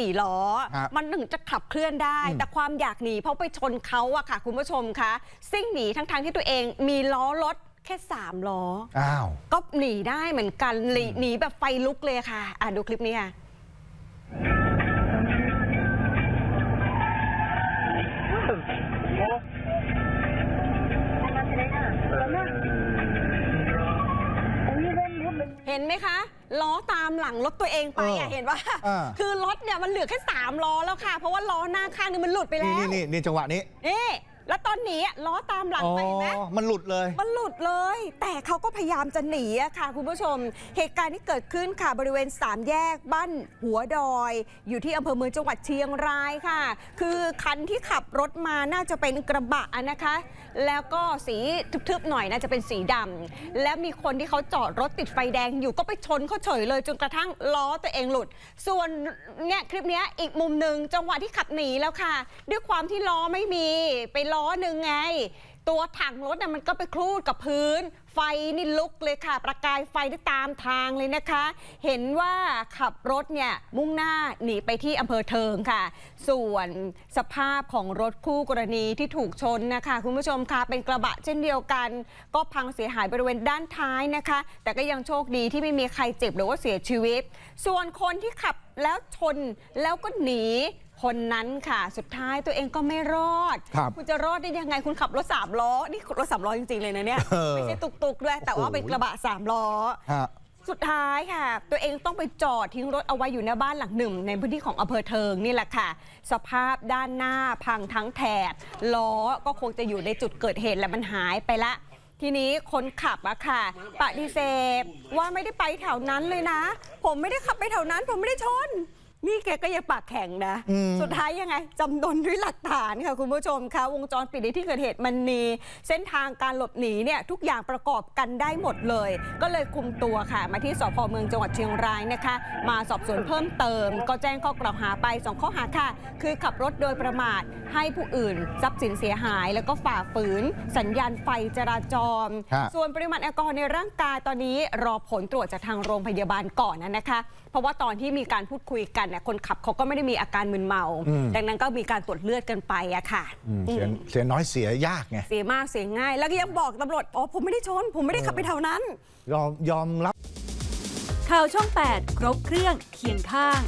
สี่ล้อฮะมันถึงจะขับเคลื่อนได้อืมแต่ความอยากหนีเพราะไปชนเขาอะค่ะ คุณผู้ชมคะซิ่งหนีทั้งๆที่ตัวเองมีล้อรถแค่3ล้ออ้าวก็หนีได้เหมือนกันหนีหนีแบบไฟลุกเลยค่ะ อะดูคลิปนี้ค่ะ นไหมคะล้อตามหลังรถตัวเองไปอะเออเห็นว่าอ่าคือรถเนี่ยมันเหลือแค่3ล้อแล้วค่ะ เพราะว่าล้อหน้าข้างนึงมันหลุดไปนี่แล้วนี่นี่นี่จังหวะนี้นี่ แล้วตอนหนีอะล้อตามหลังอ๋อไปเห็นไหมมันหลุดเลย มันหลุดเลย แต่เขาก็พยายามจะหนีอะค่ะ คุณผู้ชม เหตุการณ์ที่เกิดขึ้นค่ะบริเวณสามแยกบ้านหัวดอย อยู่ที่อำเภอเมืองจังหวัดเชียงรายค่ะ คือคันที่ขับรถมาน่าจะเป็นกระบะนะคะ แล้วก็สีทึบๆหน่อยน่าจะเป็นสีดำและมีคนที่เขาจอดรถติดไฟแดงอยู่ก็ไปชนเขาเฉยเลยจนกระทั่งล้อตัวเองหลุด ส่วนเนี่ยคลิปเนี้ยอีกมุมหนึ่งจังหวะที่ขับหนีแล้วค่ะ ด้วยความที่ล้อไม่มีไปล้อหนึ่งไง ตัวถังรถน่ะมันก็ไปคลูดกับพื้น ไฟนี่ลุกเลยค่ะ ประกายไฟได้ตามทางเลยนะคะ เห็นว่าขับรถเนี่ยมุ่งหน้าหนีไปที่อำเภอเทิงค่ะ ส่วนสภาพของรถคู่กรณีที่ถูกชนนะคะ คุณผู้ชมคะเป็นกระบะเช่นเดียวกัน ก็พังเสียหายบริเวณด้านท้ายนะคะ แต่ก็ยังโชคดีที่ไม่มีใครเจ็บหรือว่าเสียชีวิต ส่วนคนที่ขับแล้วชนแล้วก็หนี คนนั้นค่ะ สุดท้ายตัวเองก็ไม่รอดครับคุณจะรอดได้ยังไงคุณขับรถสามล้อ นี่รถสามล้อจริง ๆ เลยนะเนี่ย เออไม่ใช่ตุกๆด้วย แต่ว่าโอ้โห เป็นกระบะสามล้อ ฮะ สุดท้ายค่ะ ตัวเองต้องไปจอดทิ้งรถเอาไว้อยู่หน้าบ้านหลังหนึ่ง ในพื้นที่ของอำเภอเทิงนี่แหละค่ะ สภาพด้านหน้าพังทั้งแถบล้อก็คงจะอยู่ในจุดเกิดเหตุและมันหายไปละ ทีนี้คนขับอะค่ะปฏิเสธว่าไม่ได้ไปแถวนั้นเลยนะ ผมไม่ได้ขับไปแถวนั้น ผมไม่ได้ชน นี่แกก็ยังปากแข็งนะ อืม สุดท้ายยังไงจำนนด้วยหลักฐานค่ะคุณผู้ชมคะวงจรปิดในที่เกิดเหตุมันมีเส้นทางการหลบหนีเนี่ยทุกอย่างประกอบกันได้หมดเลย ก็เลยคุมตัวค่ะ มาที่สพเมืองจังหวัดเชียงรายนะคะ มาสอบสวนเพิ่มเติม ก็แจ้งข้อกล่าวหาไปสองข้อหาค่ะ คือขับรถโดยประมาทให้ผู้อื่นทรัพย์สินเสียหาย แล้วก็ฝ่าฝืน สัญญาณไฟจราจร ฮะ ส่วนปริมาณแอลกอฮอล์ในร่างกายตอนนี้รอผลตรวจจากทางโรงพยาบาลก่อนนะนะคะ เพราะว่าตอนที่มีการพูดคุยกันเนี่ยคนขับเขาก็ไม่ได้มีอาการมึนเมาอืมดังนั้นก็มีการตรวจเลือดกันไปอะค่ะอืมเสียเสียน้อยเสียยากไงเสียมากเสียง่าย แล้วก็ยังบอกตำรวจอ๋อผมไม่ได้ชน ผมไม่ได้ขับไปแถวนั้น ยอมยอมรับ ข่าวช่อง 8 ครบเครื่องเคียงข้าง